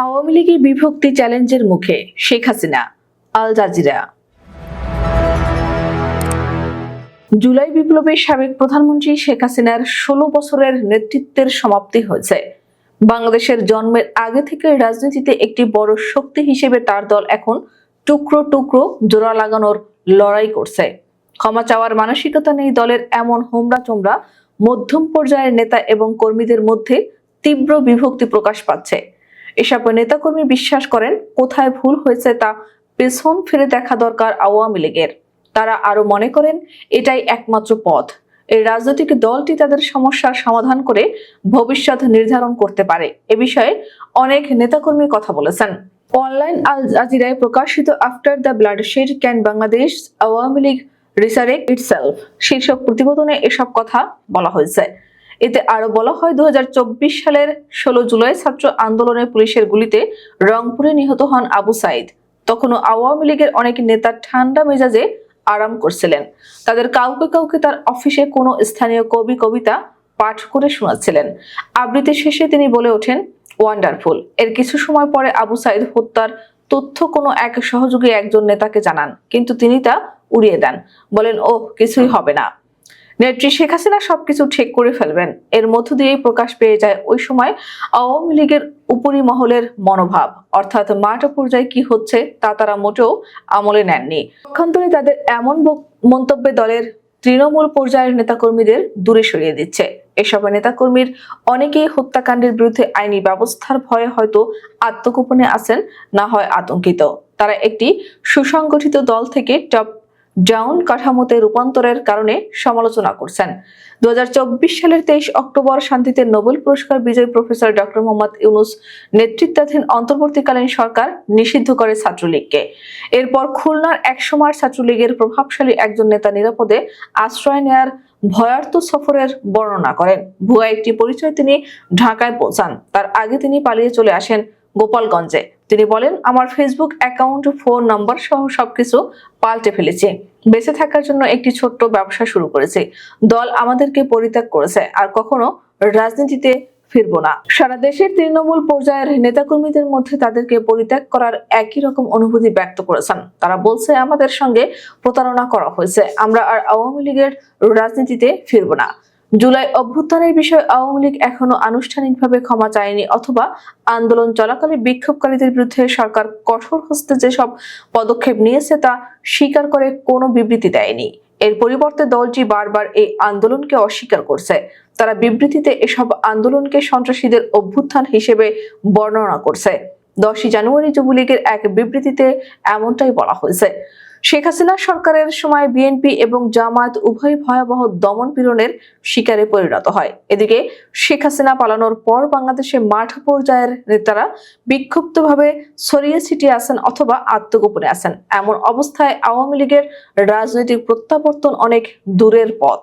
আওয়ামী লীগের বিভক্তি চ্যালেঞ্জের মুখে শেখ হাসিনা, আল জাজিরা। জুলাই বিপ্লবের সাবেক প্রধানমন্ত্রী শেখ হাসিনার ষোলো বছরের নেতৃত্বের সমাপ্তি হয়েছে। বাংলাদেশের জন্মের আগে থেকে রাজনীতিতে একটি বড় শক্তি হিসেবে তার দল এখন টুকরো টুকরো জোড়া লাগানোর লড়াই করছে। ক্ষমা চাওয়ার মানসিকতা নেই দলের এমন হোমরা চোমরা মধ্যম পর্যায়ের নেতা এবং কর্মীদের মধ্যে তীব্র বিভক্তি প্রকাশ পাচ্ছে। এসব নেতাকর্মী বিশ্বাস করেন, কোথায় ভুল হয়েছে তা পেছন ফিরে দেখা দরকার আওয়ামী লীগের। তারা আরও মনে করেন, এটাই একমাত্র পথ। এই রাজনৈতিক দলটি তাদের সমস্যার সমাধান করে ভবিষ্যৎ নির্ধারণ করতে পারে। এ বিষয়ে অনেক নেতাকর্মী কথা বলেছেন। অনলাইন আল জাজিরায় প্রকাশিত after the bloodshed can Bangladesh Awami League resurrect itself. শীর্ষক প্রতিবেদনে এসব কথা বলা হয়েছে। এতে আরও বলা হয় দু হাজার চব্বিশ সালের ষোলো জুলাই ছাত্র আন্দোলনে পুলিশের গুলিতে রংপুরে নিহত হন আবু সাইদ। তখনও আওয়ামী লীগের অনেক নেতা ঠান্ডা মেজাজে আরাম করছিলেন। তাদের কাউকে কাউকে তার অফিসে কোনো স্থানীয় কবি, কবিতা পাঠ করে শোনাচ্ছিলেন। আবৃত্তি শেষে তিনি বলে ওঠেন, ওয়ান্ডারফুল। এর কিছু সময় পরে আবু সাইদ হত্যার তথ্য কোনো এক সহযোগী একজন নেতাকে জানান, কিন্তু তিনি তা উড়িয়ে দেন। বলেন ও কিছুই হবে না। নেত্রী শেখ হাসিনা সবকিছু ঠিক করে ফেলবেন। এর মধ্য দিয়েই প্রকাশ পেয়ে যায় ওই সময় আওয়ামী লীগের উপরি মহলের মনোভাব। অর্থাৎ মাঠ পর্যায়ে কি হচ্ছে তা তারা মোটেও আমলে নেননি। পক্ষান্তরে তাদের এমন মন্তব্যে দলের তৃণমূল পর্যায়ের নেতাকর্মীদের দূরে সরিয়ে দিচ্ছে। এসব নেতাকর্মীর অনেকেই হত্যাকাণ্ডের বিরুদ্ধে আইনি ব্যবস্থার ভয়ে হয়তো আত্মগোপনে আছেন, না হয় আতঙ্কিত। তারা একটি সুসংগঠিত দল থেকে টপ ডাউন কাঠামোতে রূপান্তরের কারণে সমালোচনা করছেন। দু সালের তেইশ অক্টোবর শান্তিতে নোবেল পুরস্কার বিজয়ী প্রফেসর ডক্টর মোহাম্মদ ইউনুস নেতৃত্বাধীন অন্তর্বর্তীকালীন সরকার নিষিদ্ধ করে ছাত্রলীগকে। এরপর খুলনার একসময় ছাত্রলীগের প্রভাবশালী একজন নেতা নিরাপদে আশ্রয় নেয়ার ভয়ার্থ সফরের বর্ণনা করেন। ভুয়া একটি পরিচয় তিনি ঢাকায় পৌঁছান। তার আগে তিনি পালিয়ে চলে আসেন গোপালগঞ্জে। তিনি বলেন, আমার ফেসবুক অ্যাকাউন্ট ফোন নাম্বার সহ সবকিছু পাল্টে ফেলেছি। বেঁচে থাকার জন্য একটি ছোট্ট ব্যবসা শুরু করেছি। দল আমাদেরকে পরিত্যাগ করেছে, আর কখনো রাজনীতিতে ফিরবো না। সারা দেশের তৃণমূল পর্যায়ের নেতাকর্মীদের মধ্যে তাদেরকে পরিত্যাগ করার একই রকম অনুভূতি ব্যক্ত করেছেন। তারা বলছে, আমাদের সঙ্গে প্রতারণা করা হয়েছে। আমরা আর আওয়ামী লীগের রাজনীতিতে ফিরবো না। জুলাই অভ্যুত্থানের বিষয়ে আওয়ামী লীগ এখনও আনুষ্ঠানিকভাবে ক্ষমা চায়নি অথবা আন্দোলন চলাকালে বিক্ষোভকারীদের বিরুদ্ধে সরকার কঠোর হস্তে যেসব পদক্ষেপ নিয়েছে তা স্বীকার করে কোনো বিবৃতি দেয়নি। এর পরিবর্তে দলটি বারবার এই আন্দোলনকে অস্বীকার করছে। তারা বিবৃতিতে এসব আন্দোলনকে সন্ত্রাসীদের অভ্যুত্থান হিসেবে বর্ণনা করছে। দশই জানুয়ারি যুবলীগের এক বিবৃতিতে এমনটাই বলা হয়েছে। শেখ হাসিনা সরকারের সময় বিএনপি এবং জামায়াত উভয় ভয়াবহ দমন পীড়নের শিকারে পরিণত হয়। এদিকে শেখ হাসিনা পালানোর পর বাংলাদেশে মাঠ পর্যায়ের নেতারা বিক্ষুব্ধভাবে ছড়িয়ে ছিটিয়ে আছেন অথবা আত্মগোপনে আছেন। এমন অবস্থায় আওয়ামী লীগের রাজনৈতিক প্রত্যাবর্তন অনেক দূরের পথ।